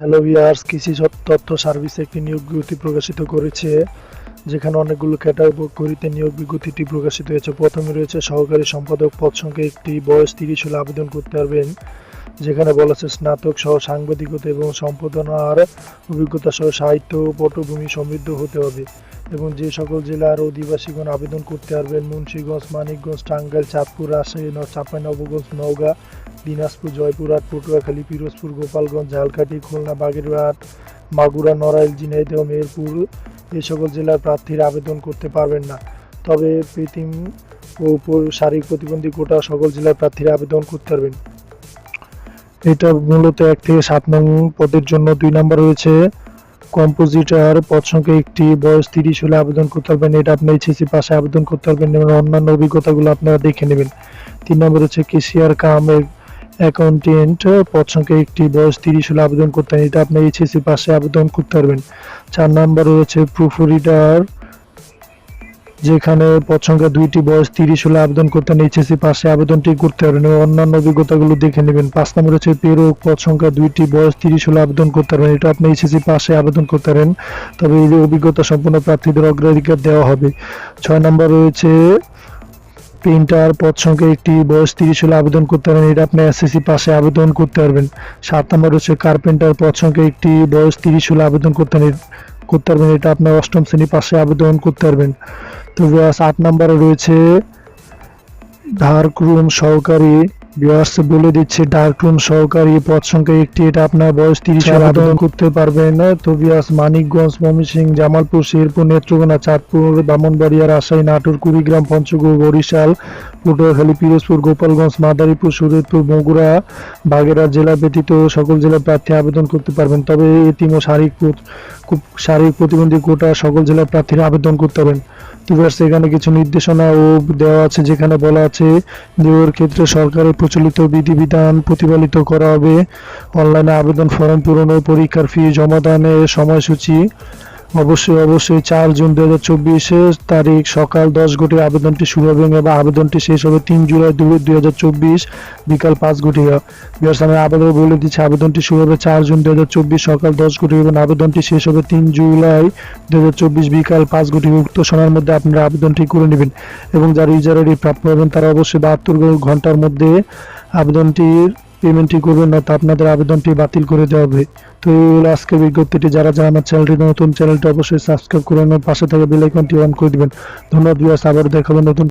Hello কৃষি তথ্য service একটি নিয়োগ বিজ্ঞপ্তি প্রকাশিত করেছে, যেখানে অনেকগুলো ক্যাটাগরিতে নিয়োগ বিজ্ঞপ্তিটি প্রকাশিত হয়েছে। প্রথমে রয়েছে সহকারী সম্পাদক পদ সংখ্যা একটি বয়স তিরিশ হলে আবেদন করতে পারবেন, যেখানে বলা আছে স্নাতক সহ সাংবাদিকতা এবং সম্পাদনার অভিজ্ঞতা সহ সাহিত্য পটভূমি সমৃদ্ধ হতে হবে এবং যে সকল জেলার অধিবাসীগণ আবেদন করতে পারবেন, মুন্সিগঞ্জ, মানিকগঞ্জ, টাঙ্গাইল, চাঁদপুর, রাজশাহী চাঁপাইনবাবগঞ্জ, নওগাঁ দিনাজপুর, জয়পুরহাট, পটুয়াখালী, পিরোজপুর, গোপালগঞ্জ, ঝালকাঠি, খুলনা, বাগেরহাট, মাগুরা, নড়াইল, ঝিনাইদহ মেহেরপুর এই সকল জেলার প্রার্থীরা আবেদন করতে পারবেন না। তবে প্রীতিম ও শারীরিক প্রতিবন্ধী কোটা সকল জেলার প্রার্থীরা আবেদন করতে পারবেন। এটা মূলত এক থেকে সাত নং পদের জন্য। দুই নম্বর রয়েছে কম্পোজিটার পদ সংখ্যা একটি বয়স তিরিশ হলে আবেদন করতে পারবেন। এটা আপনি এইচএসসি পাশে আবেদন করতে পারবেন এবং অন্যান্য অভিজ্ঞতাগুলো আপনারা দেখে নেবেন। তিন নম্বর হচ্ছে, কেশিয়ার কাম অ্যাকাউন্টেন্ট পদ সংখ্যা একটি বয়স তিরিশ হলে আবেদন করতে পারেন এটা আপনি এইচএসসি পাশে আবেদন করতে পারবেন। চার নম্বর রয়েছে প্রুফ রিডার যেখানে পদ সংখ্যা দুইটি বয়স তিরিশ হলে আবেদন করতে পারেন এইচএসসি পাশে আবেদনটি করতে পারবেন এবং অন্যান্য অভিজ্ঞতাগুলো দেখে নেবেন। পাঁচ নম্বর হচ্ছে পেরোক পদ সংখ্যা দুইটি বয়স তিরিশ হলে আবেদন করতে পারবেন, এটা আপনি এইচএসসি পাশে আবেদন করতে পারেন। তবে এই অভিজ্ঞতা সম্পন্ন প্রার্থীদের অগ্রাধিকার দেওয়া হবে। ছয় নম্বর রয়েছে প্রিন্টার পদ সংখ্যা একটি বয়স তিরিশ হলে আবেদন করতে পারবেন এটা আপনি এসএসসি পাশে আবেদন করতে পারবেন। সাত নম্বর হচ্ছে কার্পেন্টার পদ সংখ্যা একটি বয়স তিরিশ হলে আবেদন করতে করতে পারবেন, এটা আপনার অষ্টম শ্রেণি পাশে আবেদন করতে পারবেন। তো সাত নম্বরে রয়েছে ধারক্রুম রুম সহকারী ভিউয়ার্স বলে দিচ্ছে ডার্ক রুম সহকারী পদ সংখ্যা একটি। এটা আপনার বয়স তিরিশ আবেদন করতে পারবেন। তো ভিউয়ার্স মানিকগঞ্জ ময়মনসিংহ জামালপুর শেরপুর নেত্রকোনা চাঁদপুর বামনবাড়িয়া রাজশাহী নাটোর কুড়িগ্রাম পঞ্চগড় বরিশাল পটুয়াখালী, পিরোজপুর, গোপালগঞ্জ, মাদারীপুর সুরেদপুর বগুড়া, বাগেরহাট জেলা ব্যতীত সকল জেলার প্রার্থী আবেদন করতে পারবেন। তবে এতিম শারীরিক শারীরিক প্রতিবন্ধী কোটা সকল জেলার প্রার্থীরা আবেদন করতে পারবেন। ভিউয়ার্স এখানে কিছু নির্দেশনা ও দেওয়া আছে, যেখানে বলা আছে নিয়োগের ক্ষেত্রে সরকারের প্রচলিত বিধিবিধান প্রতিপালিত করা হবে। অনলাইনে আবেদন ফর্ম পূরণ ও পরীক্ষার ফি জমাদানের সময়সূচি অবশ্যই অবশ্যই চার জুন দু হাজার চব্বিশে তারিখ সকাল দশ ঘটিকা আবেদনটি শুরু হবে এবং আবেদনটি শেষ হবে তিন জুলাই দুই হাজার চব্বিশ বিকাল পাঁচ ঘটিকা বিহার আবেদন বলে দিচ্ছি, আবেদনটি শুরু হবে চার জুন দু হাজার চব্বিশ সকাল দশ ঘটিকা এবং আবেদনটি শেষ হবে তিন জুলাই দু হাজার চব্বিশ বিকাল পাঁচ ঘটিকা উক্ত সময়ের মধ্যে আপনারা আবেদনটি করে নেবেন এবং যারা ইজারাটি প্রাপ্য হবেন তারা অবশ্যই বাহাত্তর ঘণ্টার মধ্যে আবেদনটির পেমেন্টটি করবেন না, তা আপনাদের আবেদনটি বাতিল করে দেওয়া হবে। তো এই হলো আজকের বিজ্ঞপ্তিটি। যারা যারা আমার চ্যানেলটি নতুন চ্যানেলটি অবশ্যই সাবস্ক্রাইব করে নেবেন, পাশে থাকা বেল আইকনটি অন করে দেবেন। ধন্যবাদ বিয়াস আবার দেখাবেন নতুন